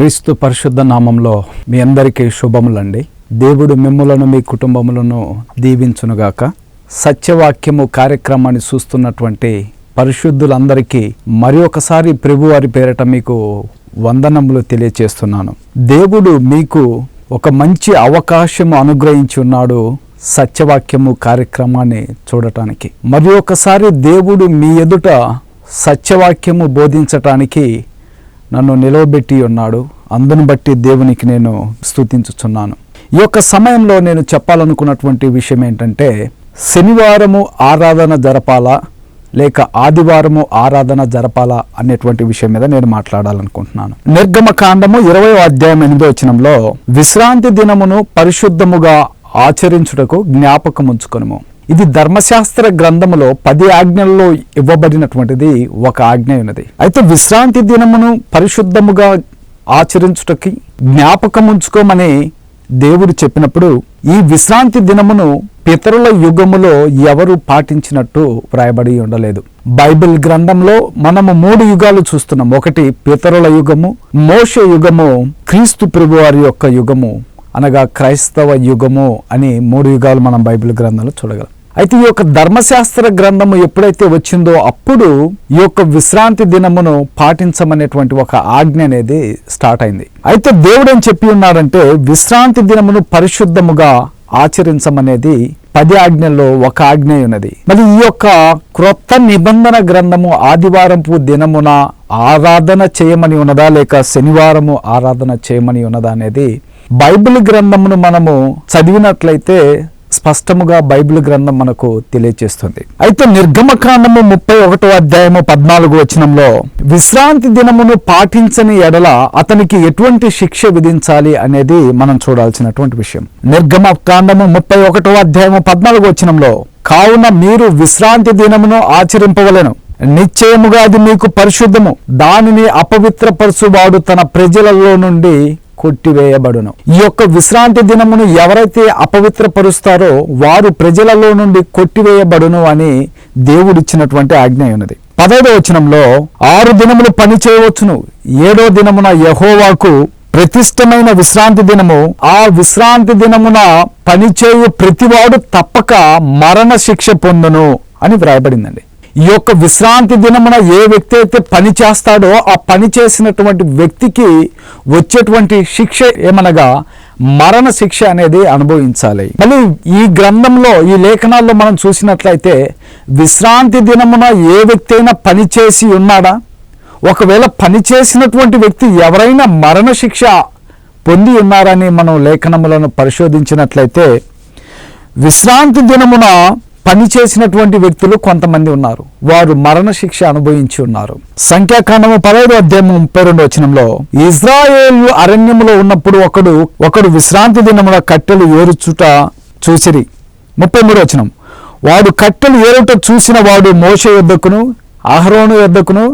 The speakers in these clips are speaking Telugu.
క్రీస్తు పరిశుద్ధ నామంలో మీ అందరికీ శుభములండి. దేవుడు మిమ్ములను మీ కుటుంబములను దీవించునుగాక. సత్యవాక్యము కార్యక్రమాన్ని చూస్తున్నటువంటి పరిశుద్ధులందరికీ మరి ఒకసారి ప్రభు వారి పేరట మీకు వందనములు తెలియచేస్తున్నాను. దేవుడు మీకు ఒక మంచి అవకాశము అనుగ్రహించి ఉన్నాడు సత్యవాక్యము కార్యక్రమాన్ని చూడటానికి. మరి ఒకసారి దేవుడు మీ ఎదుట సత్యవాక్యము బోధించటానికి నన్ను నిలవబెట్టి ఉన్నాడు. అందును బట్టి దేవునికి నేను స్థుతించుచున్నాను ఈ యొక్క సమయంలో నేను చెప్పాలనుకున్నటువంటి విషయం ఏంటంటే శనివారము ఆరాధన జరపాలా లేక ఆదివారము ఆరాధన జరపాలా అనేటువంటి విషయం మీద నేను మాట్లాడాలనుకుంటున్నాను. నిర్గమ కాండము ఇరవై అధ్యాయం ఎనిమిదో వచనంలో విశ్రాంతి దినమును పరిశుద్ధముగా ఆచరించుటకు జ్ఞాపకం ఉంచుకొనుము ఇది ధర్మశాస్త్ర గ్రంథములో పది ఆజ్ఞల్లో ఇవ్వబడినటువంటిది ఒక ఆజ్ఞ ఉన్నది. అయితే విశ్రాంతి దినమును పరిశుద్ధముగా ఆచరించుటకి జ్ఞాపకం ఉంచుకోమని దేవుడు చెప్పినప్పుడు ఈ విశ్రాంతి దినమును పితరుల యుగములో ఎవరు పాటించినట్టు వ్రాయబడి ఉండలేదు. బైబిల్ గ్రంథంలో మనము మూడు యుగాలు చూస్తున్నాం. ఒకటి పితరుల యుగము మోష యుగము క్రీస్తు ప్రభువారి యొక్క యుగము అనగా క్రైస్తవ యుగము అని మూడు యుగాలు మనం బైబిల్ గ్రంథంలో చూడగలం. అయితే ఈ యొక్క ధర్మశాస్త్ర గ్రంథము ఎప్పుడైతే వచ్చిందో అప్పుడు ఈ యొక్క విశ్రాంతి దినమును పాటించమనేటువంటి ఒక ఆజ్ఞ అనేది స్టార్ట్ అయింది. అయితే దేవుడు ఏం చెప్పి ఉన్నాడంటే విశ్రాంతి దినమును పరిశుద్ధముగా ఆచరించమనేది పది ఆజ్ఞల్లో ఒక ఆజ్ఞ ఉన్నది. మరి ఈ యొక్క క్రొత్త నిబంధన గ్రంథము ఆదివారపు దినమున ఆరాధన చేయమని ఉన్నదా లేక శనివారము ఆరాధన చేయమని ఉన్నదా అనేది బైబిల్ గ్రంథమును మనము చదివినట్లయితే స్పష్టముగా బైబిల్ గ్రంథం మనకు తెలియజేస్తుంది అయితే నిర్గమకాండము ముప్పై ఒకటో అధ్యాయము పద్నాలుగు వచనంలో విశ్రాంతి దినమును పాటించని ఎడల అతనికి ఎటువంటి శిక్ష విధించాలి అనేది మనం చూడాల్సినటువంటి విషయం. నిర్గమ కాండము ముప్పై ఒకటో అధ్యాయము పద్నాలుగు వచనంలో కావున మీరు విశ్రాంతి దినమును ఆచరింపవలను. నిశ్చయముగా అది మీకు పరిశుద్ధము. దానిని అపవిత్రపరచువాడు తన ప్రజలలో నుండి కొట్టివేయబడును. ఈ యొక్క విశ్రాంతి దినమును ఎవరైతే అపవిత్రపరుస్తారో వారు ప్రజలలో నుండి కొట్టివేయబడును అని దేవుడిచ్చినటువంటి ఆజ్ఞ ఉన్నది పదవ వచనంలో ఆరు దినములు పని చేయవచ్చును. ఏడో దినమున యహోవాకు ప్రతిష్టమైన విశ్రాంతి దినము. ఆ విశ్రాంతి దినమున పనిచేయు ప్రతివాడు తప్పక మరణ శిక్ష పొందును అని వ్రాయబడిందండి. ఈ యొక్క విశ్రాంతి దినమున ఏ వ్యక్తి అయితే పని చేస్తాడో ఆ పని చేసినటువంటి వ్యక్తికి వచ్చేటువంటి శిక్ష ఏమనగా మరణ శిక్ష అనేది అనుభవించాలి. మళ్ళీ ఈ గ్రంథంలో ఈ లేఖనాల్లో మనం చూసినట్లయితే విశ్రాంతి దినమున ఏ వ్యక్తి అయినా పని చేసి ఉన్నాడా? ఒకవేళ పని చేసినటువంటి వ్యక్తి ఎవరైనా మరణ శిక్ష పొంది ఉన్నారని మనం లేఖనములను పరిశోధించినట్లయితే విశ్రాంతి దినమున పని చేసినటువంటి వ్యక్తులు కొంతమంది ఉన్నారు. వారు మరణశిక్ష అనుభవించి ఉన్నారు. సంఖ్యాకాండము పదహైదు అధ్యాయం ముప్పై రెండు వచనంలో ఇజ్రాయేల్ అరణ్యములో ఉన్నప్పుడు ఒకడు ఒకడు విశ్రాంతి దినముల కట్టెలు ఏరుచుట చూసిరి. ముప్పై మూడు వచనం వాడు కట్టెలు ఏరుట చూసిన వాడు మోస యొద్దకును అహరోను యొద్దకును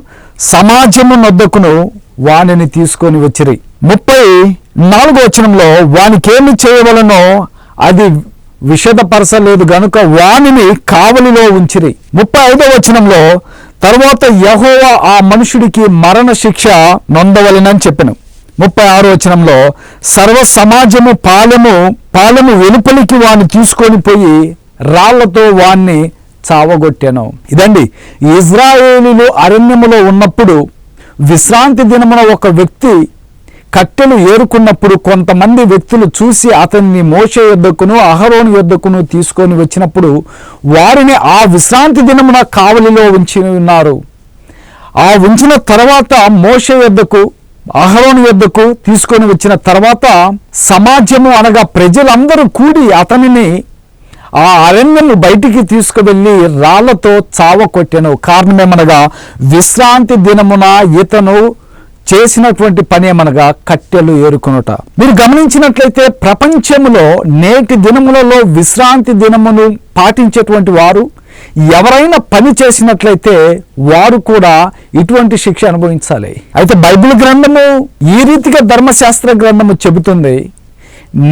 సమాజము నొద్దకును వానిని తీసుకొని వచ్చిరి. ముప్పై నాలుగో వచనంలో వానికేమి చేయవలనో అది విషదపరచలేదు గనుక వానిని కావలిలో ఉంచిరి. ముప్పై ఐదో వచనంలో తర్వాత యహోవా ఆ మనుషుడికి మరణ శిక్ష నొందవలెనని చెప్పాను. ముప్పై ఆరో వచనంలో సర్వ సమాజము పాలము పాలము వెలుపలికి వాని తీసుకొని పోయి రాళ్ళతో వాన్ని చావగొట్టాను. ఇదండి ఇజ్రాయేలీలు అరణ్యములో ఉన్నప్పుడు విశ్రాంతి దినమున ఒక వ్యక్తి కట్టెలు ఏరుకున్నప్పుడు కొంతమంది వ్యక్తులు చూసి అతన్ని మోస యొద్దకును అహరోను యొద్దకును తీసుకొని వచ్చినప్పుడు వారిని ఆ విశ్రాంతి దినమున కావలిలో ఉంచి ఉన్నారు. ఆ ఉంచిన తర్వాత మోస యొద్దకు అహరోను యొద్దకు తీసుకొని వచ్చిన తర్వాత సమాజము అనగా ప్రజలందరూ కూడి అతనిని ఆ అరణ్యము బయటికి తీసుకువెళ్ళి రాళ్ళతో చావ కొట్టాను కారణమేమనగా విశ్రాంతి దినమున ఇతను చేసినటువంటి పని ఏమనగా కట్టెలు ఏరుకునుట. మీరు గమనించినట్లయితే ప్రపంచంలో నేటి దినములలో విశ్రాంతి దినమును పాటించేటువంటి వారు ఎవరైనా పని చేసినట్లయితే వారు కూడా ఇటువంటి శిక్ష అనుభవించాలి. అయితే బైబిల్ గ్రంథము ఈ రీతిగా ధర్మశాస్త్ర గ్రంథము చెబుతుంది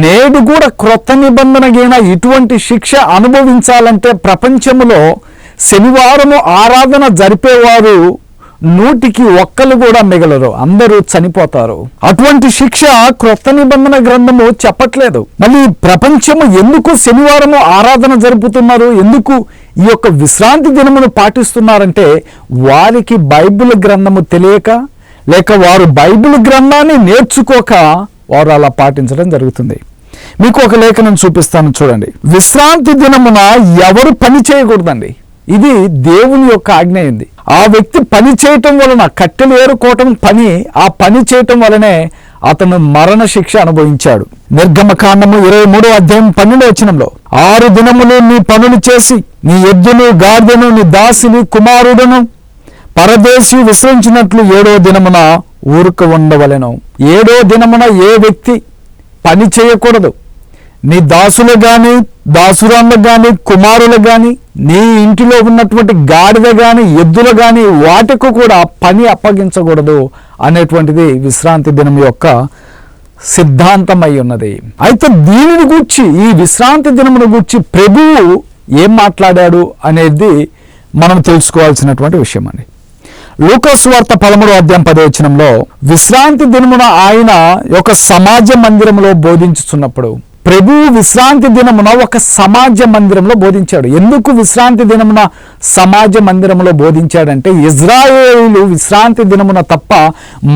నేడు కూడా క్రొత్త నిబంధనగైన ఇటువంటి శిక్ష అనుభవించాలంటే ప్రపంచంలో శనివారము ఆరాధన జరిపేవారు నూటికి ఒక్కరు కూడా మిగలరు. అందరూ చనిపోతారు. అటువంటి శిక్ష క్రొత్త నిబంధన గ్రంథము చెప్పట్లేదు. మళ్ళీ ప్రపంచము ఎందుకు శనివారము ఆరాధన జరుపుతున్నారు? ఎందుకు ఈ యొక్క విశ్రాంతి దినమును పాటిస్తున్నారంటే వారికి బైబిల్ గ్రంథము తెలియక లేక వారు బైబిల్ గ్రంథాన్ని నేర్చుకోక వారు అలా పాటించడం జరుగుతుంది. మీకు ఒక లేఖనం చూపిస్తాను చూడండి. విశ్రాంతి దినమున ఎవరు పని చేయకూడదండి? ఇది దేవుని యొక్క ఆజ్ఞ అయింది. ఆ వ్యక్తి పని చేయటం వలన కట్టెలు ఏరుకోవటం పని ఆ పని చేయటం వలనే అతను మరణ శిక్ష అనుభవించాడు. నిర్గమకాండము ఇరవై మూడో అధ్యాయం పన్నెండు వచనంలో ఆరు దినములు నీ పనులు చేసి నీ ఎద్దును గాడిదను నీ దాసిని కుమారుడును పరదేశి విశ్రమించినట్లు ఏడో దినమున ఊరుక ఉండవలెను. ఏడో దినమున ఏ వ్యక్తి పని చేయకూడదు నీ దాసులు గాని దాసురాళ్ళకు గాని కుమారులు గాని నీ ఇంటిలో ఉన్నటువంటి గాడిద గాని ఎద్దులు గాని వాటికి కూడా పని అప్పగించకూడదు అనేటువంటిది విశ్రాంతి దినం యొక్క సిద్ధాంతమై ఉన్నది. అయితే దీనిని గూర్చి ఈ విశ్రాంతి దినమును గూర్చి ప్రభువు ఏం మాట్లాడాడు అనేది మనం తెలుసుకోవాల్సినటువంటి విషయం అండి లూకస్ వార్త పదమూడో అధ్యాయం పదవచనంలో విశ్రాంతి దినమున ఆయన ఒక సమాజ మందిరంలో బోధించుచున్నప్పుడు ప్రభువు విశ్రాంతి దినమున ఒక సమాజ మందిరంలో బోధించాడు. ఎందుకు విశ్రాంతి దినమున సమాజ మందిరంలో బోధించాడంటే ఇజ్రాయేలు విశ్రాంతి దినమున తప్ప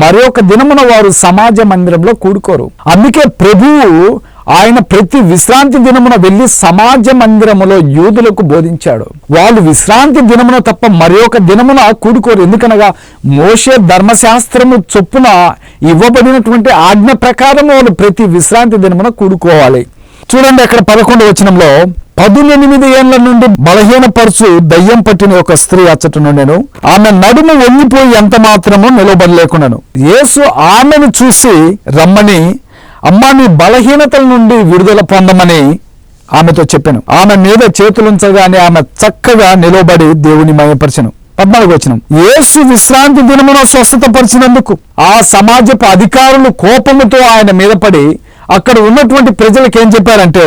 మరొక దినమున వారు సమాజ మందిరంలో కూడుకోరు. అందుకే ప్రభువు ఆయన ప్రతి విశ్రాంతి దినమున వెళ్ళి సమాజ మందిరములో యూదులకు బోధించాడు. వాళ్ళు విశ్రాంతి దినమున తప్ప మరి ఒక దినమున కూడుకోరు. ఎందుకనగా మోషే ధర్మశాస్త్రము చొప్పున ఇవ్వబడినటువంటి ఆజ్ఞ ప్రకారం వాళ్ళు ప్రతి విశ్రాంతి దినమున కూడుకోవాలి. చూడండి అక్కడ పదకొండు వచనంలో పదునెనిమిది ఏళ్ళ నుండి బలహీనపరుచు దయ్యం పట్టిన ఒక స్త్రీ అచ్చట నేను. ఆమె నడుము వంగిపోయి ఎంత మాత్రము నిలబడలేకున్నాను యేసు ఆమెను చూసి రమ్మని అమ్మా నీ బలహీనతల నుండి విడుదల పొందమని ఆమెతో చెప్పాను. ఆమె మీద చేతులుంచగానే ఆమె చక్కగా నిలబడి దేవుని మయపరచను. పద్నాలుగు వచ్చిన యేసు విశ్రాంతి దినమున స్వస్థత పరిచినందుకు ఆ సమాజపు అధికారులు కోపముతో ఆయన మీద పడి అక్కడ ఉన్నటువంటి ప్రజలకు ఏం చెప్పారంటే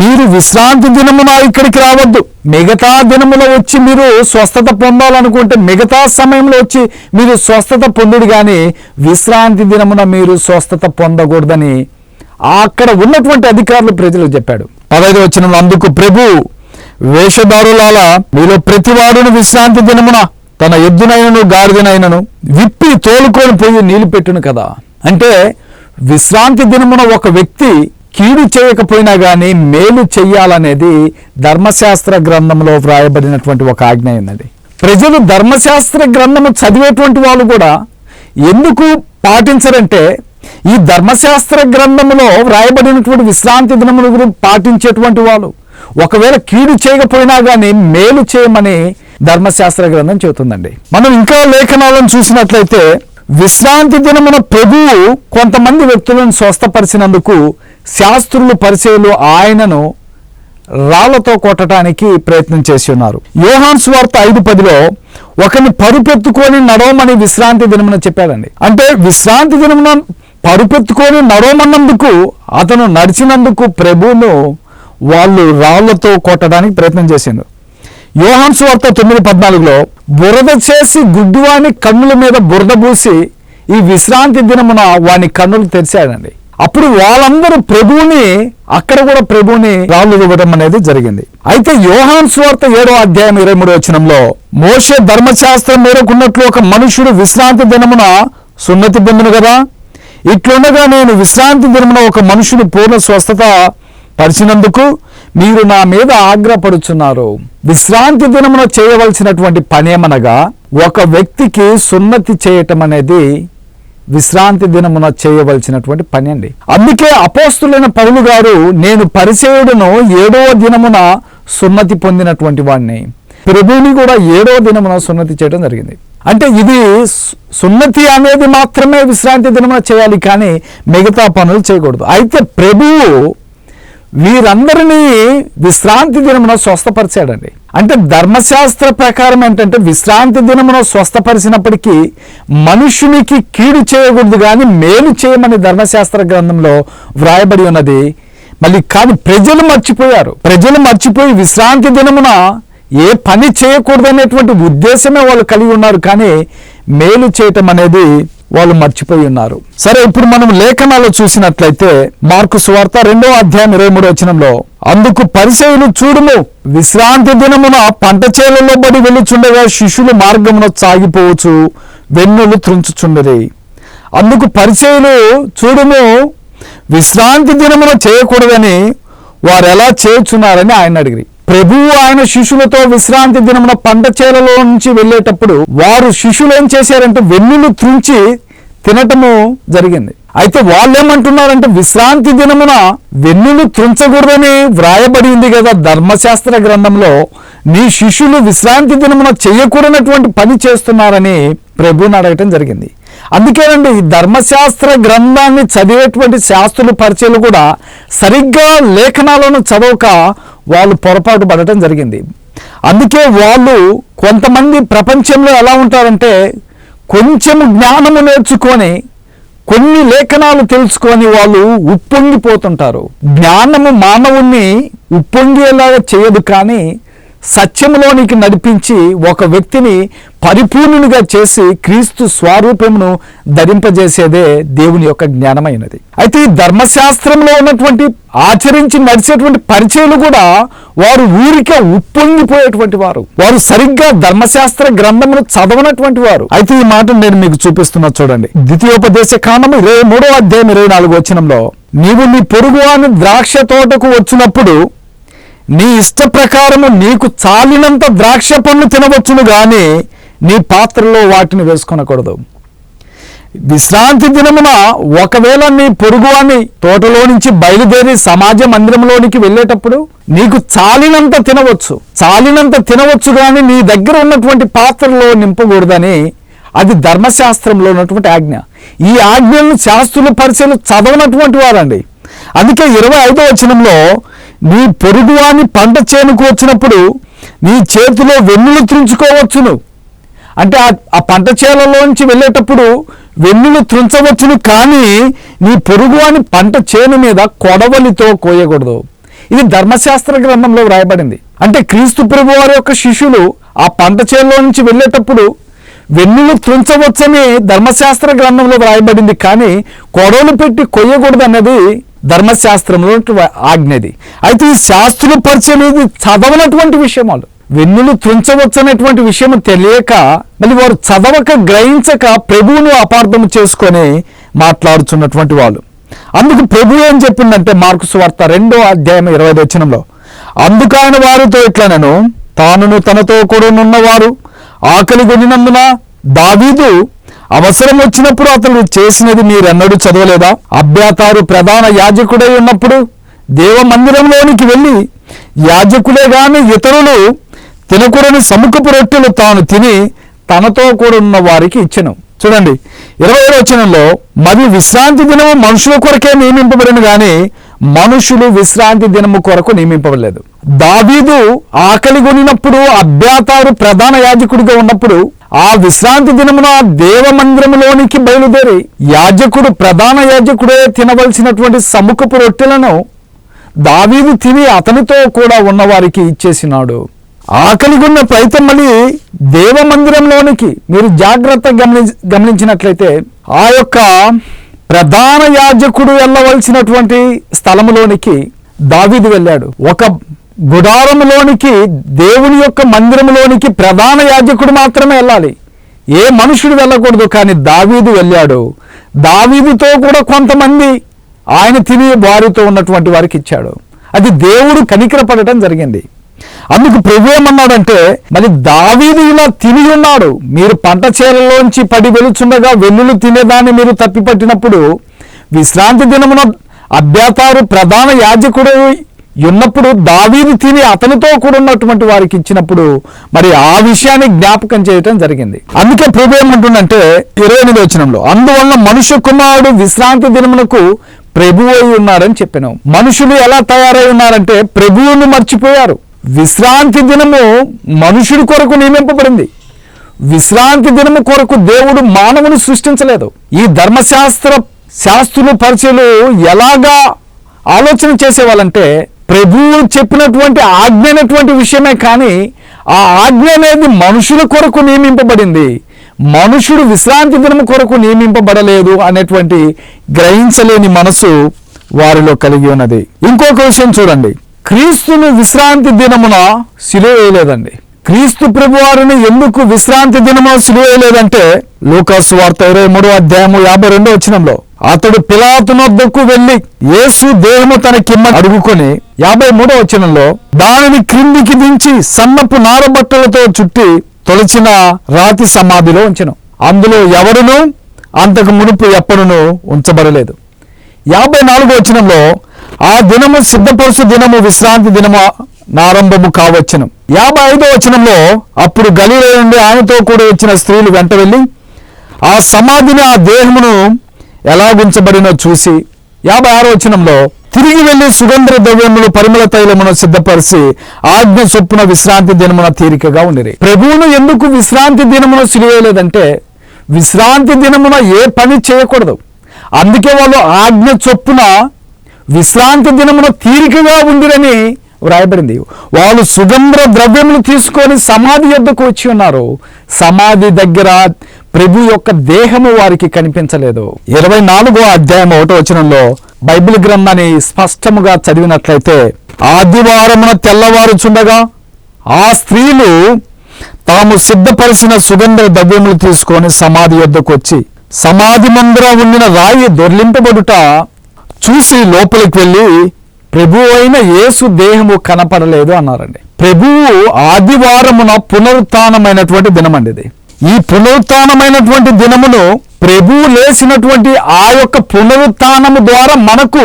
మీరు విశ్రాంతి దినమున ఇక్కడికి రావద్దు. మిగతా దినములో వచ్చి మీరు స్వస్థత పొందాలనుకుంటే మిగతా సమయంలో వచ్చి మీరు స్వస్థత పొందుడు కానీ విశ్రాంతి దినమున మీరు స్వస్థత పొందకూడదని అక్కడ ఉన్నటువంటి అధికారులు ప్రజలకు చెప్పాడు. పదహైదు వచ్చిన అందుకు ప్రభు వేషధారులాల మీలో ప్రతివాడును విశ్రాంతి దినమున తన ఎద్దునైనను గాడిదనైనను విప్పి తోలుకొని పోయి నీళ్ళు పెట్టును కదా. అంటే విశ్రాంతి దినమున ఒక వ్యక్తి కీడు చేయకపోయినా కానీ మేలు చెయ్యాలనేది ధర్మశాస్త్ర గ్రంథంలో వ్రాయబడినటువంటి ఒక ఆజ్ఞ ఉన్నది ప్రజలు ధర్మశాస్త్ర గ్రంథము చదివేటువంటి వాళ్ళు కూడా ఎందుకు పాటించరంటే ఈ ధర్మశాస్త్ర గ్రంథములో వ్రాయబడినటువంటి విశ్రాంతి దినముల గురించి పాటించేటువంటి వాళ్ళు ఒకవేళ కీడు చేయకపోయినా కానీ మేలు చేయమని ధర్మశాస్త్ర గ్రంథం చెబుతుందండి. మనం ఇంకా లేఖనాలను చూసినట్లయితే విశ్రాంతి దినమున ప్రభువు కొంతమంది వ్యక్తులను స్వస్థపరిచినందుకు శాస్త్రులు పరిచయలు ఆయనను రాళ్ళతో కొట్టడానికి ప్రయత్నం చేసి ఉన్నారు. యోహాన్ స్వార్త ఐదు పదిలో ఒకరిని పరుపెత్తుకొని నడవమని విశ్రాంతి దినమున చెప్పాడండి. అంటే విశ్రాంతి దినమున పరుపెత్తుకొని నడవమన్నందుకు అతను నడిచినందుకు ప్రభువును వాళ్ళు రాళ్ళతో కొట్టడానికి ప్రయత్నం చేసింది యోహాన్ వార్త తొమ్మిది పద్నాలుగులో బురద చేసి గుడ్డివాని కన్నుల మీద బురద పూసి ఈ విశ్రాంతి దినమున వాని కన్నులు తెరిచాడండి. అప్పుడు వాళ్ళందరూ ప్రభువుని అక్కడ కూడా ప్రభువుని రాళ్ళు ఇవ్వడం అనేది జరిగింది. అయితే యోహాన్ స్వార్త ఏడో అధ్యాయం ఇరవై మూడు వచనంలో మోషే ధర్మశాస్త్రం మేరకున్నట్లు ఒక మనుషుడు విశ్రాంతి దినమున సున్నతి పొందును కదా? ఇట్లుండగా నేను విశ్రాంతి దినమున ఒక మనుషుని పూర్ణ స్వస్థత పరిచినందుకు మీరు నా మీద ఆగ్రహపడుచున్నారు. విశ్రాంతి దినమున చేయవలసినటువంటి పనేమనగా ఒక వ్యక్తికి సున్నతి చేయటం అనేది విశ్రాంతి దినమున చేయవలసినటువంటి పని అండి. అందుకే అపోస్తులైన పౌలు గారు నేను పరిచయుడును ఏడవ దినమున సున్నతి పొందినటువంటి వాడిని ప్రభువుని కూడా ఏడవ దినమున సున్నతి చేయడం జరిగింది. అంటే ఇది సున్నతి అనేది మాత్రమే విశ్రాంతి దినమున చేయాలి కానీ మిగతా పనులు చేయకూడదు. అయితే ప్రభువు వీరందరినీ విశ్రాంతి దినమున స్వస్థపరిచాడండి. అంటే ధర్మశాస్త్ర ప్రకారం ఏంటంటే విశ్రాంతి దినమున స్వస్థపరిచినప్పటికీ మనుషునికి కీడు చేయకూడదు కానీ మేలు చేయమని ధర్మశాస్త్ర గ్రంథంలో వ్రాయబడి ఉన్నది. మళ్ళీ కానీ ప్రజలు మర్చిపోయారు. ప్రజలు మర్చిపోయి విశ్రాంతి దినమున ఏ పని చేయకూడదనేటువంటి ఉద్దేశమే వాళ్ళు కలిగి ఉన్నారు కానీ మేలు చేయటం అనేది వాళ్ళు మర్చిపోయి ఉన్నారు. సరే ఇప్పుడు మనం లేఖనాలు చూసినట్లయితే మార్కు సువార్త రెండో అధ్యాయం ఇరవై మూడు వచనంలో అందుకు పరిచయులు చూడుము విశ్రాంతి దినమున పంట చేలలో బడి వెళ్ళుచుండగా శిష్యులు మార్గమున సాగిపోవచ్చు వెన్నులు త్రుంచుచుండరి అందుకు పరిచయులు చూడుము విశ్రాంతి దినమున చేయకూడదని వారు ఎలా చేయుచున్నారని ఆయన అడిగిరి. ప్రభువు ఆయన శిష్యులతో విశ్రాంతి దినమున పంట చేలలో నుంచి వెళ్ళేటప్పుడు వారు శిష్యులు ఏం చేశారంటే వెన్నులు త్రుంచి తినటము జరిగింది. అయితే వాళ్ళు ఏమంటున్నారంటే విశ్రాంతి దినమున వెన్నులు త్రుంచకూడదని వ్రాయబడి ఉంది కదా ధర్మశాస్త్ర గ్రంథంలో. నీ శిష్యులు విశ్రాంతి దినమున చేయకూడనటువంటి పని చేస్తున్నారని ప్రభువుని అడగటం జరిగింది. అందుకేనండి ఈ ధర్మశాస్త్ర గ్రంథాన్ని చదివేటువంటి శాస్త్రులు పరిచయలు కూడా సరిగ్గా లేఖనాలను చదవక వాళ్ళు పొరపాటు పడటం జరిగింది. అందుకే వాళ్ళు కొంతమంది ప్రపంచంలో ఎలా ఉంటారంటే కొంచెం జ్ఞానము నేర్చుకొని కొన్ని లేఖనాలు తెలుసుకొని వాళ్ళు ఉప్పొంగిపోతుంటారు. జ్ఞానము మానవుణ్ణి ఉప్పొంగేలాగా చేయదు కానీ సత్యములోనికి నడిపించి ఒక వ్యక్తిని పరిపూర్ణునిగా చేసి క్రీస్తు స్వరూపమును ధరింపజేసేదే దేవుని యొక్క జ్ఞానమైనది. అయితే ఈ ధర్మశాస్త్రంలో ఉన్నటువంటి ఆచరించి నడిచేటువంటి పరిచయలు కూడా వారు ఊరికే ఉప్పొంగిపోయేటువంటి వారు. వారు సరిగ్గా ధర్మశాస్త్ర గ్రంథమును చదవనటువంటి వారు. అయితే ఈ మాట నేను మీకు చూపిస్తున్నా చూడండి. ద్వితీయోపదేశ కాండం ఇరవై మూడో అధ్యాయం ఇరవై నాలుగు వచ్చినంలో నీవు నీ పొరుగు అని ద్రాక్ష తోటకు వచ్చినప్పుడు నీ ఇష్ట ప్రకారము నీకు చాలినంత ద్రాక్ష పండ్లు తినవచ్చును కానీ నీ పాత్రలో వాటిని వేసుకొనకూడదు. విశ్రాంతి దినమున ఒకవేళ నీ పొరుగు అని తోటలో నుంచి బయలుదేరి సమాజ మందిరంలోనికి వెళ్ళేటప్పుడు నీకు చాలినంత తినవచ్చు. చాలినంత తినవచ్చు కానీ నీ దగ్గర ఉన్నటువంటి పాత్రలో నింపకూడదని అది ధర్మశాస్త్రంలో ఉన్నటువంటి ఆజ్ఞ. ఈ ఆజ్ఞలను శాస్త్రుల పరిచయలు చదవనటువంటి వారండి. అందుకే ఇరవై ఐదో వచనంలో నీ పొరుగువాని పంట చేనుకు వచ్చినప్పుడు నీ చేతిలో వెన్నులు త్రుంచుకోవచ్చును. అంటే ఆ- పంట చేలలోంచి వెళ్ళేటప్పుడు వెన్నులు త్రుంచవచ్చును కానీ నీ పొరుగువాని పంట చేను మీద కొడవలితో కోయకూడదు. ఇది ధర్మశాస్త్ర గ్రంథంలో వ్రాయబడింది. అంటే క్రీస్తు ప్రభు వారి యొక్క శిష్యులు ఆ పంట చేలో నుంచి వెళ్ళేటప్పుడు వెన్నులు త్రుంచవచ్చని ధర్మశాస్త్ర గ్రంథంలో వ్రాయబడింది కానీ కొడవలు పెట్టి కొయ్యకూడదు అన్నది ధర్మశాస్త్రంలో ఆజ్ఞది. అయితే ఈ శాస్త్రుల పరిచయం ఇది చదవనటువంటి విషయం వాళ్ళు. వెన్నులు త్రుంచవచ్చనేటువంటి విషయం తెలియక మళ్ళీ వారు చదవక గ్రహించక ప్రభువును అపార్థం చేసుకొని మాట్లాడుచున్నటువంటి వాళ్ళు. అందుకు ప్రభు ఏం చెప్పిందంటే మార్కు సువార్త రెండో అధ్యాయం ఇరవై వచనంలో అందుకు ఆయన వారితో నేను తానును తనతో కూడా ఉన్నవారు ఆకలి కొనినందున దావీదు అవసరం వచ్చినప్పుడు అతను చేసినది మీరెన్నడూ చదవలేదా? అభ్యాతారు ప్రధాన యాజకుడై ఉన్నప్పుడు దేవ మందిరంలోనికి వెళ్ళి యాజకులే గాని ఇతరులు తినకూడని సముఖపు రొట్టెలు తాను తిని తనతో కూడా ఉన్న వారికి ఇచ్చను. చూడండి ఇరవై వచనంలో మరి విశ్రాంతి దినము మనుషుల కొరకే నియమింపబడిన గాని మనుషులు విశ్రాంతి దినము కొరకు నియమింపబడలేదు. దావీదు ఆకలి కొనినప్పుడు అభ్యాతారు ప్రధాన యాజకుడిగా ఉన్నప్పుడు ఆ విశ్రాంతి దినమున దేవ మందిరములోనికి బయలుదేరి యాజకుడు ప్రధాన యాజకుడే తినవలసినటువంటి సముఖపు రొట్టెలను దావీదు తిని అతనితో కూడా ఉన్నవారికి ఇచ్చేసినాడు. ఆకలిగున్న పైతమ్మలి మళ్ళీ దేవ మందిరంలోనికి మీరు జాగ్రత్త గమని గమనించినట్లయితే ఆ యొక్క ప్రధాన యాజకుడు వెళ్ళవలసినటువంటి స్థలములోనికి దావీదు వెళ్ళాడు. ఒక గుడారంలోనికి దేవుని యొక్క మందిరములోనికి ప్రధాన యాజకుడు మాత్రమే వెళ్ళాలి. ఏ మనుషుడు వెళ్ళకూడదు కానీ దావీదు వెళ్ళాడు. దావీదుతో కూడా కొంతమంది ఆయన తిని వారితో ఉన్నటువంటి వారికి ఇచ్చాడు. అది దేవుడు కనికరపడటం జరిగింది. అందుకు ప్రభు ఏమన్నాడంటే మరి దావీదు ఇలా తిని ఉన్నాడు. మీరు పంట చేలలోంచి పడి వెలుచుండగా వెల్లులు తినేదాన్ని మీరు తప్పిపట్టినప్పుడు విశ్రాంతి దినమున అభ్యాతారు ప్రధాన యాజకుడు ఉన్నప్పుడు దావీదు తిని అతనితో కూడా ఉన్నటువంటి వారికి ఇచ్చినప్పుడు మరి ఆ విషయాన్ని జ్ఞాపకం చేయటం జరిగింది. అందుకే ప్రభు ఏమంటుందంటే ఇరవై ఎనిమిది వచనంలో అందువల్ల మనుష్య కుమారుడు విశ్రాంతి దినమునకు ప్రభువు అయి ఉన్నారని చెప్పాను. మనుషులు ఎలా తయారై ఉన్నారంటే ప్రభువును మర్చిపోయారు. విశ్రాంతి దినము మనుషుడి కొరకు నియమింపబడింది. విశ్రాంతి దినము కొరకు దేవుడు మానవుని సృష్టించలేదు. ఈ ధర్మశాస్త్ర శాస్త్రులు పరిచయలు ఎలాగా ఆలోచన చేసేవాళ్ళంటే ప్రభువు చెప్పినటువంటి ఆజ్ఞ అయినటువంటి విషయమే కానీ ఆ ఆజ్ఞ అనేది మనుషుల కొరకు నియమింపబడింది. మనుషుడు విశ్రాంతి దినము కొరకు నియమింపబడలేదు అనేటువంటి గ్రహించలేని మనసు వారిలో కలిగి ఉన్నది. ఇంకొక విషయం చూడండి. క్రీస్తును విశ్రాంతి దినమున సిలువ వేయలేదండి. క్రీస్తు ప్రభు వారిని ఎందుకు విశ్రాంతి దినమున సిలువ వేయలేదంటే లూకాసు వార్త ఇరవై మూడో అధ్యాయము యాభై రెండో వచనంలో అతడు పిలాతునొద్దకు వెళ్ళి యేసు దేహము తనకిమ్మ అడుగుకొని యాభై మూడో వచనంలో దానిని క్రిందికి దించి సన్నపు నారబట్టలతో చుట్టి తొలచిన రాతి సమాధిలో ఉంచను. అందులో ఎవరును అంతకు మునుపు ఎప్పుడును ఉంచబడలేదు. యాభై నాలుగో వచనంలో ఆ దినము సిద్ధపరుచు దినము విశ్రాంతి దినము నారంభము కావచ్చును. యాభై ఐదో వచనంలో అప్పుడు గలీలో నుండి ఆయనతో కూడా వచ్చిన స్త్రీలు వెంట వెళ్ళి ఆ సమాధిని ఆ దేహమును ఎలా ఉంచబడినో చూసి యాభై ఆరో వచనంలో తిరిగి వెళ్ళి సుగంధ ద్రవ్యములు పరిమళ తైలమును సిద్ధపరిచి ఆజ్ఞ చొప్పున విశ్రాంతి దినమున తీరికగా ఉండిరి. ప్రభువును ఎందుకు విశ్రాంతి దినమున సిలివేయలేదంటే విశ్రాంతి దినమున ఏ పని చేయకూడదు. అందుకే వాళ్ళు ఆజ్ఞ చొప్పున విశ్రాంతి దినమున తీరికగా ఉందిరని వ్రాయబడింది. వాళ్ళు సుగంధ ద్రవ్యములు తీసుకొని సమాధి యొద్దకు వచ్చి ఉన్నారు. సమాధి దగ్గర ప్రభు యొక్క దేహము వారికి కనిపించలేదు. ఇరవై నాలుగో అధ్యాయం ఒకటో వచనంలో బైబిల్ గ్రంథాన్ని స్పష్టముగా చదివినట్లయితే ఆదివారమున తెల్లవారుచుండగా ఆ స్త్రీలు తాము సిద్ధపరిచిన సుగంధ ద్రవ్యములు తీసుకొని సమాధి యొద్దకు వచ్చి సమాధి మందిరం ఉండిన రాయి దొర్లింపబడుట చూసి లోపలికి వెళ్ళి ప్రభు అయిన యేసు దేహము కనపడలేదు అన్నారండి. ప్రభువు ఆదివారమున పునరుత్నమైనటువంటి దినమండి ఇది. ఈ పునరుత్నమైనటువంటి దినమును ప్రభువు లేసినటువంటి ఆ యొక్క పునరుత్నము ద్వారా మనకు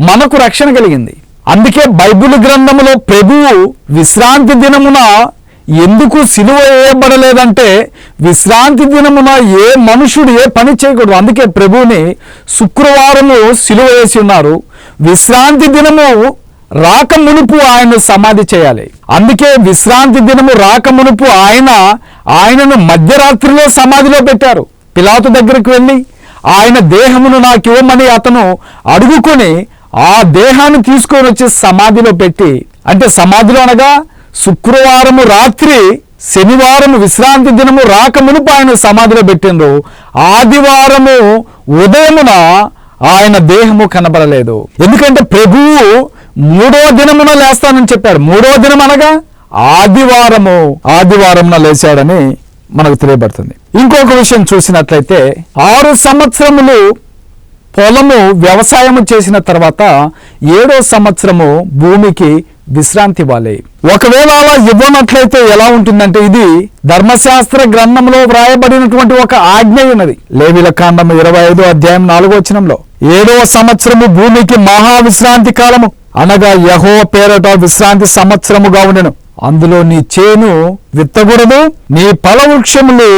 మనకు రక్షణ కలిగింది. అందుకే బైబిల్ గ్రంథములో ప్రభువు విశ్రాంతి దినమున ఎందుకు సిలువ వేయబడలేదంటే విశ్రాంతి దినమున ఏ మనుషుడు ఏ పని చేయకూడదు. అందుకే ప్రభువుని శుక్రవారము సిలువ వేసి ఉన్నారు. విశ్రాంతి దినము రాక మునుపు ఆయన సమాధి చేయాలి. అందుకే విశ్రాంతి దినము రాక మునుపు ఆయన ఆయనను మధ్యరాత్రిలో సమాధిలో పెట్టారు. పిలాతు దగ్గరికి వెళ్ళి ఆయన దేహమును నాకు ఇవ్వమని అతను అడుగుకొని ఆ దేహాన్ని తీసుకొని వచ్చి సమాధిలో పెట్టి అంటే సమాధిలో అనగా శుక్రవారము రాత్రి శనివారం విశ్రాంతి దినము రాక మునుపు ఆయన సమాధిలో పెట్టిండ్రు. ఆదివారము ఉదయమున ఆయన దేహము కనబడలేదు. ఎందుకంటే ప్రభువు మూడో దినమున లేస్తానని చెప్పాడు. మూడో దినం అనగా ఆదివారము ఆదివారమున లేచాడని మనకు తెలియబడుతుంది. ఇంకొక విషయం చూసినట్లయితే ఆరు సంవత్సరములు పొలము వ్యవసాయము చేసిన తర్వాత ఏడో సంవత్సరము భూమికి విశ్రాంతి ఇవ్వాలి. ఒకవేళ అలా ఇవ్వనట్లయితే ఎలా ఉంటుందంటే ఇది ధర్మశాస్త్ర గ్రంథంలో వ్రాయబడినటువంటి ఒక ఆజ్ఞ ఉన్నది. లేవిల కాండం ఇరవై ఐదో అధ్యాయం నాలుగో వచనంలో ఏడవ సంవత్సరము భూమికి మహా విశ్రాంతి కాలము అనగా యహో పేరట విశ్రాంతి సంవత్సరముగా ఉండెను. అందులో నీ చేను విత్తకూడదు నీ ఫల వృక్షములు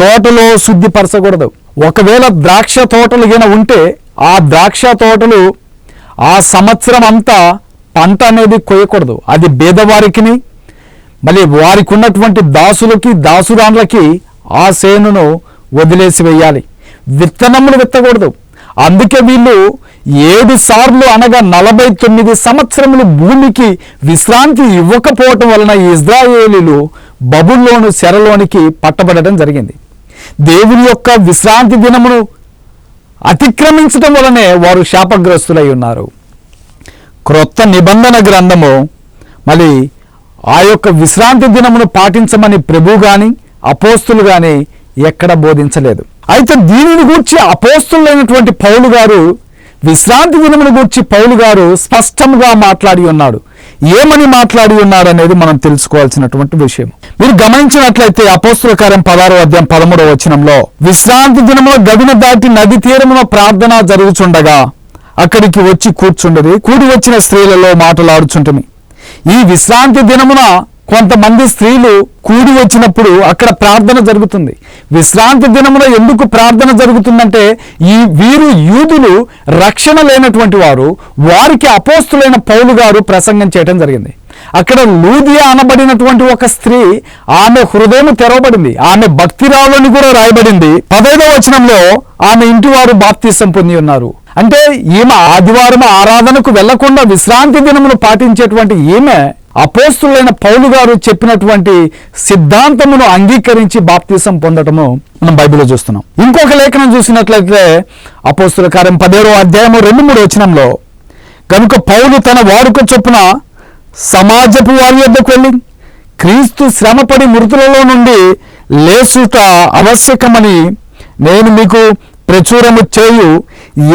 తోటలో శుద్ధిపరచకూడదు ఒకవేళ ద్రాక్ష తోటలు గిన ఉంటే ఆ ద్రాక్ష తోటలు ఆ సంవత్సరం అంతా పంట అనేది కొయ్యకూడదు. అది బేదవారికిని మళ్ళీ వారికి ఉన్నటువంటి దాసులకి దాసురాన్లకి ఆ సేనును వదిలేసి వేయాలి విత్తనములు విత్తకూడదు. అందుకే వీళ్ళు ఏడు సార్లు అనగా నలభై తొమ్మిది సంవత్సరములు భూమికి విశ్రాంతి ఇవ్వకపోవటం వలన ఇజ్రాయేలీలు బబుల్లోను సెరలోనికి పట్టబడటం జరిగింది. దేవుని యొక్క విశ్రాంతి దినమును అతిక్రమించడం వలనే వారు శాపగ్రస్తులై ఉన్నారు. క్రొత్త నిబంధన గ్రంథము మళ్ళీ ఆ యొక్క విశ్రాంతి దినమును పాటించమని ప్రభు కానీ అపోస్తులు కానీ ఎక్కడ బోధించలేదు. అయితే దీనిని గూర్చి అపోస్తులైనటువంటి పౌలు గారు విశ్రాంతి దినమును గూర్చి పౌలు గారు స్పష్టంగా మాట్లాడి ఉన్నాడు. ఏమని మాట్లాడి ఉన్నారనేది మనం తెలుసుకోవాల్సినటువంటి విషయం. మీరు గమనించినట్లయితే అపోస్తుల కార్యం పదారో అధ్యాయం పదమూడవ వచనంలో విశ్రాంతి దినములో గదిన దాటి నది తీరమున ప్రార్థన జరుగుచుండగా అక్కడికి వచ్చి కూర్చుండది కూడి వచ్చిన స్త్రీలలో మాటలాడుచుంటమి. ఈ విశ్రాంతి దినమున కొంతమంది స్త్రీలు కూడి వచ్చినప్పుడు అక్కడ ప్రార్థన జరుగుతుంది. విశ్రాంతి దినములో ఎందుకు ప్రార్థన జరుగుతుందంటే ఈ వీరు యూదులు రక్షణ లేనటువంటి వారు వారికి అపోస్తులైన పౌలు గారు ప్రసంగం చేయడం జరిగింది. అక్కడ లూదియా అనబడినటువంటి ఒక స్త్రీ ఆమె హృదయం తెరవబడింది. ఆమె భక్తిరావులని కూడా రాయబడింది. పదైదవ వచనంలో ఆమె ఇంటి వారు బాప్తీసం పొంది ఉన్నారు. అంటే ఈమె ఆదివారం ఆరాధనకు వెళ్ళకుండా విశ్రాంతి దినమును పాటించేటువంటి ఈమె అపోస్తులైన పౌలు గారు చెప్పినటువంటి సిద్ధాంతమును అంగీకరించి బాప్తీసం పొందటము మనం బైబిల్లో చూస్తున్నాం. ఇంకొక లేఖనం చూసినట్లయితే అపోస్తుల కార్యం పదేరో అధ్యాయము రెండు మూడు వచనంలో కనుక పౌలు తన వాడుక చొప్పున సమాజపు వారి వద్దకు వెళ్ళి క్రీస్తు శ్రమపడి మృతులలో నుండి లేసుట ఆవశ్యకమని నేను మీకు ప్రచురము చేయు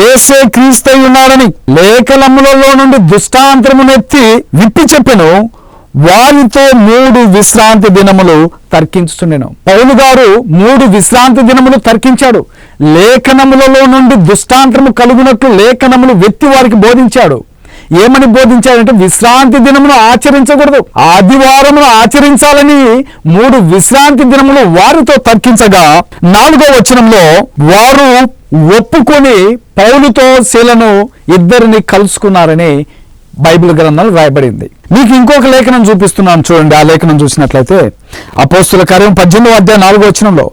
ఏసే క్రీస్తై ఉన్నాడని లేఖనములలో నుండి దుష్టాంతరమునెత్తి విప్పి చెప్పెను. వారితో మూడు విశ్రాంతి దినములు తర్కించుచుండెను. పౌలు గారు మూడు విశ్రాంతి దినములు తర్కించాడు. లేఖనములలో నుండి దుష్టాంతరము కలుగునట్లు లేఖనములు వ్యక్తి వారికి బోధించాడు. ఏమని బోధించాడంటే విశ్రాంతి దినమును ఆచరించకూడదు. ఆదివారమును ఆచరించాలని మూడు విశ్రాంతి దినములు వారితో తర్కించగా నాలుగో వచనంలో వారు ఒప్పుకొని పౌలుతో శీలను ఇద్దరిని కలుసుకున్నారని బైబిల్ గ్రంథాలు రాయబడింది మీకు ఇంకొక లేఖనం చూపిస్తున్నాను చూడండి. ఆ లేఖనం చూసినట్లయితే అపోస్తుల కార్యం పద్దెనిమిది అధ్యాయ నాలుగో వచనంలో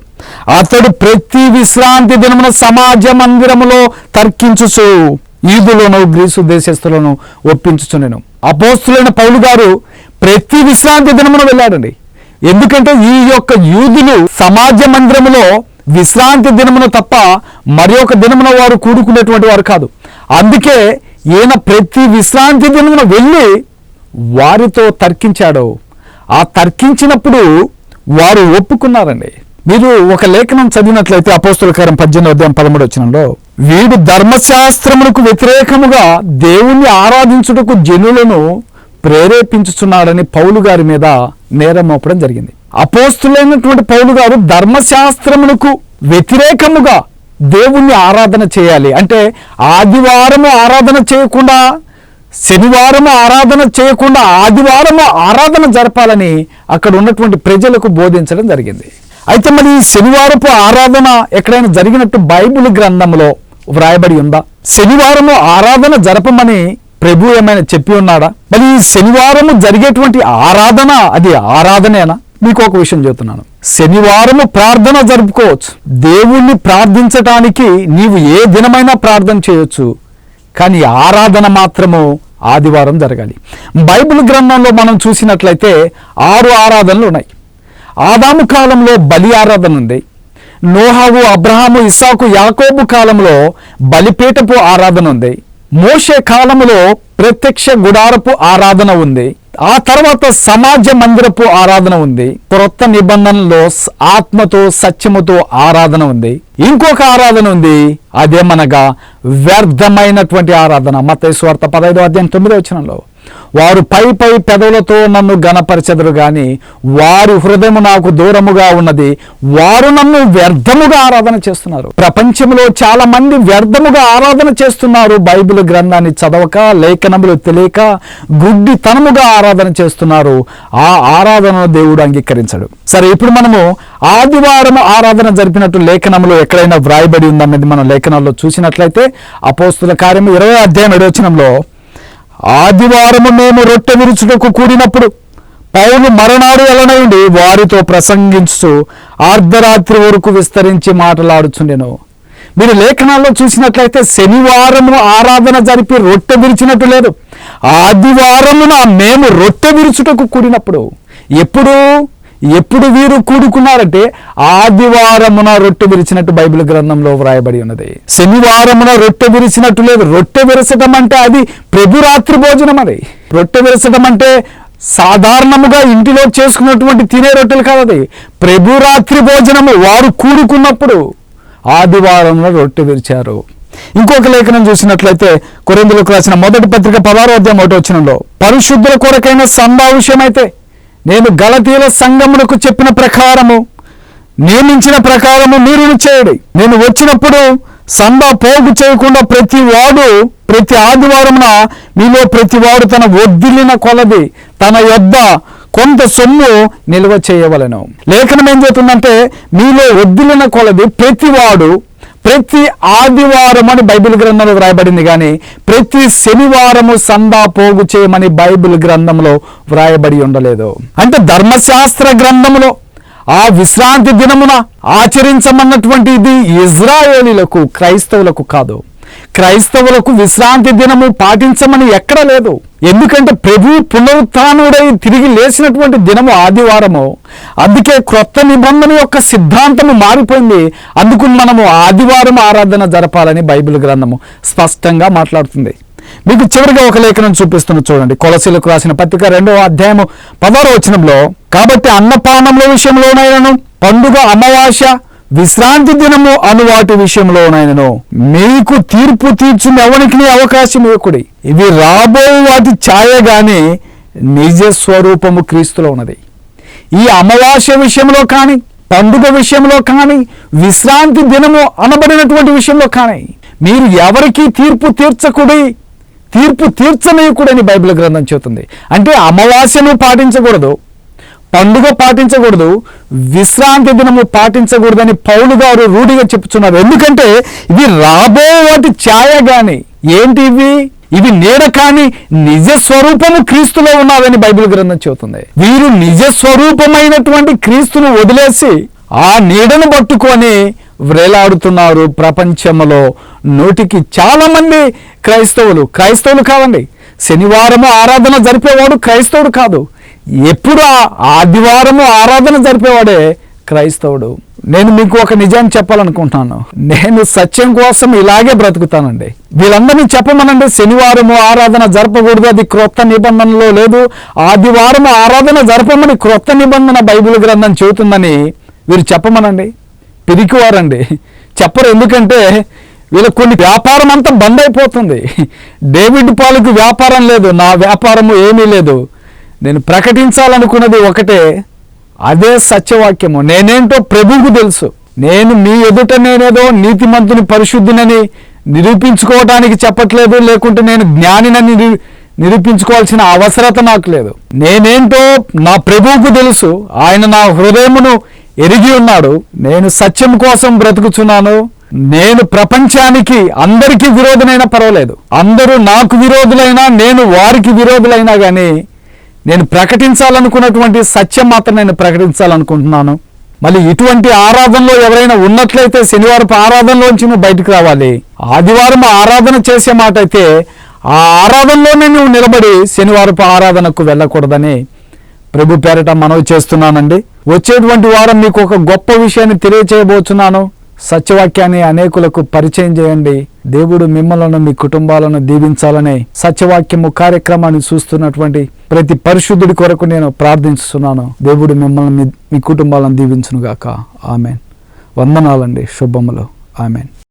అతడు ప్రతి విశ్రాంతి దినమున సమాజ మందిరములో తర్కించుచు ఈదులోను గ్రీసు దేశస్తులను ఒప్పించుచున్నాను అపోస్తులైన పౌలు గారు ప్రతి విశ్రాంతి దినమున వెళ్ళాడండి. ఎందుకంటే ఈ యొక్క యూదులు సమాజ మందిరములో విశ్రాంతి దినమున తప్ప మరి ఒక దినమున వారు కూడుకునేటువంటి వారు కాదు. అందుకే ఈయన ప్రతి విశ్రాంతి దినమున వెళ్ళి వారితో తర్కించాడు. ఆ తర్కించినప్పుడు వారు ఒప్పుకున్నారండి. మీరు ఒక లేఖనం చదివినట్లయితే అపోస్తులకారం పద్దెనిమిది అధ్యాయం పదమూడు వచ్చినంలో వీడు ధర్మశాస్త్రమునకు వ్యతిరేకముగా దేవుణ్ణి ఆరాధించుటకు జనులను ప్రేరేపించుచున్నాడని పౌలు గారి మీద నేరం మోపడం జరిగింది. అపోస్తులైనటువంటి పౌలు గారు ధర్మశాస్త్రమునకు వ్యతిరేకముగా దేవుణ్ణి ఆరాధన చేయాలి. అంటే ఆదివారము ఆరాధన చేయకుండా శనివారము ఆరాధన చేయకుండా ఆదివారము ఆరాధన జరపాలని అక్కడ ఉన్నటువంటి ప్రజలకు బోధించడం జరిగింది. అయితే మరి ఈ శనివారపు ఆరాధన ఎక్కడైనా జరిగినట్టు బైబిల్ గ్రంథంలో వ్రాయబడి ఉందా? శనివారము ఆరాధన జరపమని ప్రభు ఏమైనా చెప్పి ఉన్నాడా? మరి శనివారము జరిగేటువంటి ఆరాధన అది ఆరాధనేనా? మీకు ఒక విషయం చెబుతున్నాను శనివారము ప్రార్థన జరుపుకోవచ్చు. దేవుణ్ణి ప్రార్థించటానికి నీవు ఏ దినమైనా ప్రార్థన చేయొచ్చు. కానీ ఆరాధన మాత్రము ఆదివారం జరగాలి. బైబిల్ గ్రంథంలో మనం చూసినట్లయితే ఆరు ఆరాధనలు ఉన్నాయి. ఆదాము కాలంలో బలి ఆరాధన ఉంది. నోహావు అబ్రహాము ఇసాకు యాకోబు కాలంలో బలిపీఠపు ఆరాధన ఉంది. మోషే కాలంలో ప్రత్యక్ష గుడారపు ఆరాధన ఉంది. ఆ తర్వాత సమాజ మందిరపు ఆరాధన ఉంది. క్రొత్త నిబంధనలో ఆత్మతో సత్యముతో ఆరాధన ఉంది. ఇంకొక ఆరాధన ఉంది. అదేమనగా వ్యర్థమైనటువంటి ఆరాధన. మత స్వార్థ పదహైదో అధ్యాయం తొమ్మిదో వచనంలో. వారు పై పై పెదవులతో నన్ను గణపరచెదరు గాని వారి హృదయము నాకు దూరముగా ఉన్నది. వారు నన్ను వ్యర్థముగా ఆరాధన చేస్తున్నారు. ప్రపంచంలో చాలా మంది వ్యర్థముగా ఆరాధన చేస్తున్నారు. బైబిల్ గ్రంథాన్ని చదవక లేఖనములు తెలియక గుడ్డితనముగా ఆరాధన చేస్తున్నారు. ఆ ఆరాధనను దేవుడు అంగీకరించడు. సరే ఇప్పుడు మనము ఆదివారం ఆరాధన జరిపినట్టు లేఖనంలో ఎక్కడైనా వ్రాయబడి ఉందన్నది మనం లేఖనాల్లో చూసినట్లయితే అపోస్తుల కార్యము ఇరవై అధ్యాయం ఎడవచనంలో ఆదివారము మేము రొట్టె విరుచుటకు కూడినప్పుడు పౌలు మరణాడు ఎలనైండి వారితో ప్రసంగించు అర్ధరాత్రి వరకు విస్తరించి మాట్లాడుచుండెను. మీరు లేఖనాల్లో చూసినట్లయితే శనివారము ఆరాధన జరిపి రొట్టె విరిచినట్టు లేదు. ఆదివారమున మేము రొట్టె విరుచుటకు కూడినప్పుడు ఎప్పుడూ ఎప్పుడు వీరు కూడుకున్నారంటే ఆదివారమున రొట్టె విరిచినట్టు బైబిల్ గ్రంథంలో వ్రాయబడి ఉన్నది. శనివారమున రొట్టె విరిచినట్టు లేదు. రొట్టె విరచడం అంటే అది ప్రభు రాత్రి భోజనం అది. రొట్టె విరచడం అంటే సాధారణముగా ఇంటిలో చేసుకున్నటువంటి తినే రొట్టెలు కాదు అది. ప్రభు రాత్రి భోజనము వారు కూడుకున్నప్పుడు ఆదివారంలో రొట్టె విరిచారు. ఇంకొక లేఖనం చూసినట్లయితే కొరందులకు రాసిన మొదటి పత్రిక పదహారో అధ్యాయం ఒకటి వచ్చినంలో పరిశుద్ధుల కొరకైన సంభావిషయమైతే నేను గలతీల సంఘములకు చెప్పిన ప్రకారము నియమించిన ప్రకారము మీరు చేయడి. నేను వచ్చినప్పుడు సందా పోగు చేయకుండా ప్రతి వాడు ప్రతి ఆదివారమున మీలో ప్రతి వాడు తన వద్దిలిన కొలది తన యొద్ద కొంత సొమ్ము నిల్వ చేయవలెను. లేఖనం ఏం చెబుతుందంటే మీలో వద్దిలిన కొలది ప్రతివాడు ప్రతి ఆదివారం అని బైబిల్ గ్రంథంలో వ్రాయబడింది కానీ ప్రతి శనివారము సందా పోగు చేయమని బైబిల్ గ్రంథంలో వ్రాయబడి ఉండలేదు. అంటే ధర్మశాస్త్ర గ్రంథంలో ఆ విశ్రాంతి దినమున ఆచరించమన్నటువంటి ఇది ఇజ్రాయేలీలకు క్రైస్తవులకు కాదు. క్రైస్తవులకు విశ్రాంతి దినము పాటించమని ఎక్కడ లేదు. ఎందుకంటే ప్రభు పునరుత్డై తిరిగి లేచినటువంటి దినము ఆదివారము. అందుకే క్రొత్త నిబంధన యొక్క సిద్ధాంతము మారిపోయింది. అందుకు మనము ఆదివారం ఆరాధన జరపాలని బైబిల్ గ్రంథము స్పష్టంగా మాట్లాడుతుంది. మీకు చివరిగా ఒక లేఖనం చూపిస్తున్న చూడండి. కొలసీలకు రాసిన పత్రిక రెండవ అధ్యాయము పదహారవ వచనంలో కాబట్టి అన్నపానముల విషయంలోనైనను పండుగ అమావాస్య విశ్రాంతి దినము అను వాటి విషయంలోనైనను మీకు తీర్పు తీర్చుని ఎవరికి అవకాశం ఇవ్వకుడి. ఇవి రాబో వాటి ఛాయగానే నిజ స్వరూపము క్రీస్తులో ఉన్నది. ఈ అమావాస్య విషయంలో కానీ పండుగ విషయంలో కానీ విశ్రాంతి దినము అనబడినటువంటి విషయంలో కానీ మీరు ఎవరికి తీర్పు తీర్చకుడి తీర్పు తీర్చనీయకుడని బైబిల్ గ్రంథం చెబుతుంది. అంటే అమావాస్యను పాటించకూడదు. పండుగ పాటించకూడదు విశ్రాంతి దినము పాటించకూడదని పౌలు గారు రూఢిగా చెప్తున్నారు. ఎందుకంటే ఇవి రాబో వాటి ఛాయ గాని. ఏంటి ఇవి? ఇవి నీడ కాని నిజ స్వరూపము క్రీస్తులో ఉన్నదని బైబిల్ గ్రంథం చెబుతుంది. వీరు నిజ స్వరూపమైనటువంటి క్రీస్తును వదిలేసి ఆ నీడను పట్టుకొని వ్రేలాడుతున్నారు ప్రపంచంలో నోటికి చాలా మంది క్రైస్తవులు. క్రైస్తవులు కావండి శనివారము ఆరాధన జరిపేవాడు క్రైస్తవుడు కాదు. ఎప్పుడు ఆదివారము ఆరాధన జరిపేవాడే క్రైస్తవుడు. నేను మీకు ఒక నిజాన్ని చెప్పాలనుకుంటున్నాను. నేను సత్యం కోసం ఇలాగే బ్రతుకుతానండి. వీళ్ళందరినీ చెప్పమనండి శనివారము ఆరాధన జరపకూడదు అది క్రొత్త నిబంధనలో లేదు. ఆదివారము ఆరాధన జరపమని క్రొత్త నిబంధన బైబిల్ గ్రంథం చెబుతుందని వీరు చెప్పమనండి. పిరికివారండి. చెప్పరు ఎందుకంటే వీళ్ళ కొన్ని వ్యాపారం అంతా బంద్ అయిపోతుంది డేవిడ్ పాలకు వ్యాపారం లేదు నా వ్యాపారము ఏమీ లేదు. నేను ప్రకటించాలనుకున్నది ఒకటే అదే సత్యవాక్యము. నేనేంటో ప్రభువుకు తెలుసు. నేను మీ ఎదుట నేనేదో నీతిమంతుని పరిశుద్ధినని నిరూపించుకోవడానికి చెప్పట్లేదు లేకుంటే నేను జ్ఞానినని నిరూ- నిరూపించుకోవాల్సిన అవసరత నాకు లేదు. నేనేంటో నా ప్రభువుకు తెలుసు. ఆయన నా హృదయమును ఎరిగి ఉన్నాడు. నేను సత్యం కోసం బ్రతుకుచున్నాను. నేను ప్రపంచానికి అందరికీ విరోధులైనా పర్వాలేదు. అందరూ నాకు విరోధులైనా నేను వారికి విరోధులైనా కానీ నేను ప్రకటించాలనుకున్నటువంటి సత్యం మాత్రం నేను ప్రకటించాలనుకుంటున్నాను. మళ్ళీ ఇటువంటి ఆరాధనలో ఎవరైనా ఉన్నట్లయితే శనివారపు ఆరాధనలోంచి నువ్వు బయటకు రావాలి. ఆదివారం ఆరాధన చేసే మాట అయితే ఆ ఆరాధనలోనే నువ్వు నిలబడి శనివారపు ఆరాధనకు వెళ్ళకూడదని ప్రభు పేరట మనవి చేస్తున్నానండి. వచ్చేటువంటి వారం మీకు ఒక గొప్ప విషయాన్ని తెలియచేయబోతున్నాను. సత్యవాక్యాన్ని అనేకులకు పరిచయం చేయండి. దేవుడు మిమ్మలను మీ కుటుంబాలను దీవించాలనే సత్యవాక్యము కార్యక్రమాన్ని చూస్తున్నటువంటి ప్రతి పరిశుద్ధుడి కొరకు నేను ప్రార్థిస్తున్నాను దేవుడు మిమ్మల్ని మీ- మీ కుటుంబాలను దీవించునుగాక. ఆమెన్. వందనాలండి. శుభములు. ఆమెన్.